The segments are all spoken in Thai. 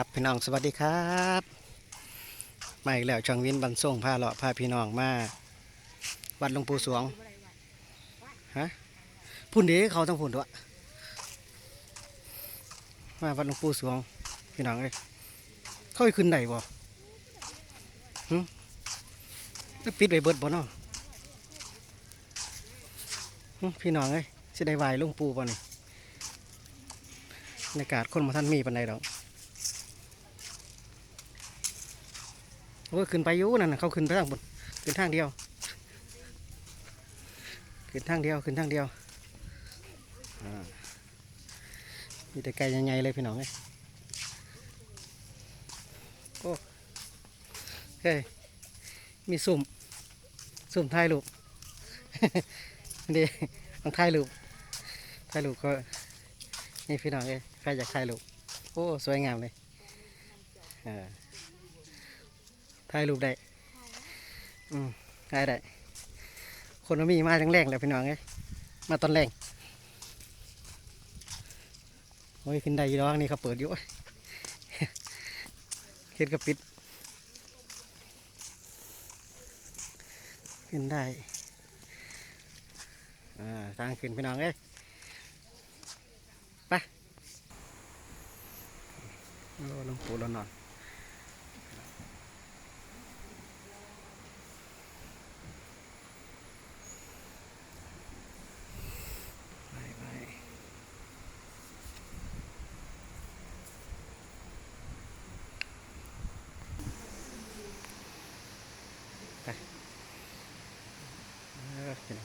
ครับพี่น้องสวัสดีครับมาอีกแล้วช่องวินบันส่งพาเลาะพาพี่น้องมาวัดหลวงปู่สวงฮะพุ่นเด้เขาต้องพุ่นด้วยมาวัดหลวงปู่สวงพี่น้องเอ้ยเข้าไปขึ้นไหนบ่หึแล้วปิดไปเบิดบ่เนาะพี่น้องเอ้ยสิได้ไหวหลวงปู่บ่นี่ในอากาศคนมาท่านมีปันใดดอก โอ้ยขึ้นไปอยุนั่นน่ะเขาขึ้นไปทางบนขึ้นทางเดียว ขึ้นทางเดียวขึ้นทางเดียวมีแต่ไก่ใหญ่ๆเลยพี่น้องเอ้ยโอ้เฮ้ยมีสุ่มสุ่มถ่ายรูปดีต้องถ่ายรูปถ่ายรูปก็นี่พี่น้องเอ้ยใครอยากถ่ายรูปโอ้สวยงามเลยอ่า ถ่ายรูปได้ อืมได้ได้ คนมันมีมาจังแรงแล้วพี่น้องเอ้ยมาตอนแรงโอ้ยขึ้นได้อยี่ดอกนี่เขาเปิดอยู่เฮ็ดกระปิด ขึ้นได้ อ่า ทางขึ้นพี่น้องเอ้ยไปโอ้หลวงปู่เรานอน ไปไปไปเออ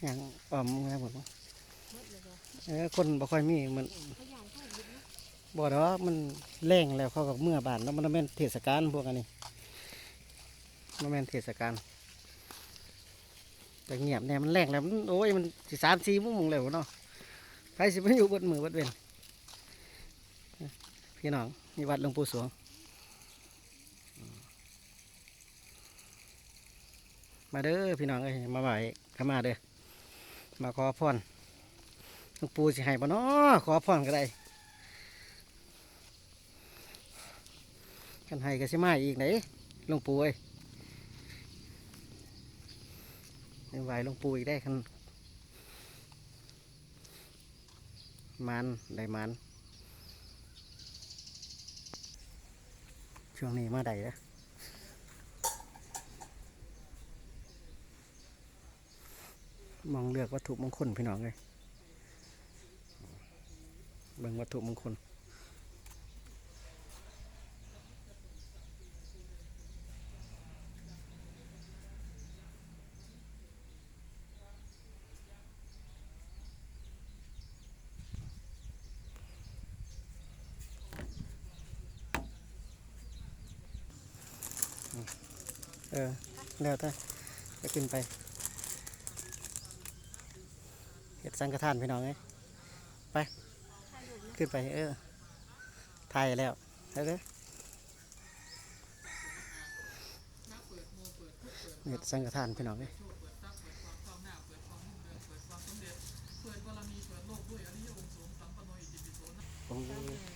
เห็นยังอ้อมเมื่อหมดมั้งเออคนบ่ค่อยมีมันบ่ดอกมันแรงแล้วเขากับเมื่อบานแล้วมันแม่นเทศกาลพวกอันนี้มันแม่นเทศกาลแต่เงียบเนี่ยมันแรงแล้วมันโอ้ยมันสิสามสี่โมงแล้วเนาะใครสิไปอยู่เบดมือเบดเวนพี่น้องนี่วัดหลวงปู่สวง มาเด้อพี่น้องเอ้ยมาไหว้เข้ามาเด้อมาขอพรหลวงปู่สิให้บ่เนาะขอพรก็ได้กันให้ก็สิมาอีกไหนหลวงปู่เอ้ยไหวหลวงปู่อีกได้คันมันได้มันช่วงนี้มาได้แล้ว มองเลือกวัตถุมงคลพี่น้องเลยเบิ่งวัตถุมงคลเออแล้วแต่จะขึ้นไป เห็ดสังฆทานพี่น้องเลยไป ขึ้นไปเออถ่ายแล้วเด้อเห็ดสังฆทานพี่น้องเลยโอ้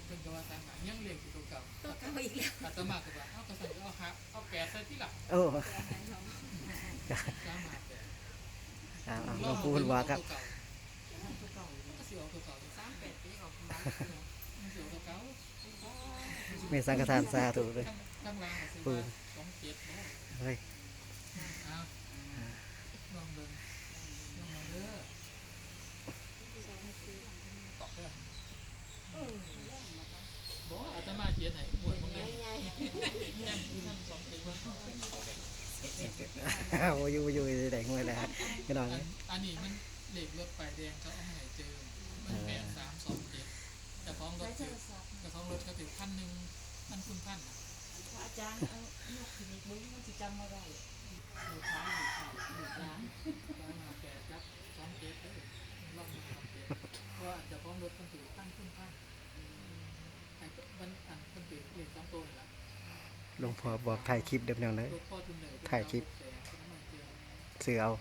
เป็นกว่าต่างหายังเรียนอยู่เก่าตัวเก่าอีกแล้วๆอาตมาก็ว่าเอากระสันเอาฮะเอาแปดใส่ที่หลังโอ้สามหาแปดอ่าหลวงปู่ว่าครับ ตัวเก่าก็สิเอาตัวเก่าสามแปดปีออกมามันสิเอาตัวเก่ามีสังฆทานสาธุเลยข้งรางปูสองเจ็ดเนาะเฮ้ยเอาลองเบิ่งลองมาเด้อตอกเด้อบ่อาตมาเขียนให้บวด้แม่นคือท่านสองเจ็ดว่าโอ้ยอยู่อยู่แดงเลยแหละพี่น้องอันอันนี้มัน เล็กรถไฟแดงเขาเอามาให้เจอมันแปดสามสองเจ็ดแต่ของรถถือแต่ของรถเขาถือพันหนึ่งพันคุณพันอาจารย์เอาลูกคลินิกมึงมันจะจำมาได้ลูกค้าลูกค้าลูกร้านร้านมาแปดครับสองเจ็ดเลยลองมาสองเจ็ดเพราะว่าจะของรถมันถือพันคุณพันไอ้มันอันมันถือเหล็กสองตัวนี่แหละหลวงพ่อบอกถ่ายคลิปเดี๋ยวนี้เลยรถพ่อทุนเลยถ่ายคลิปเสือเอา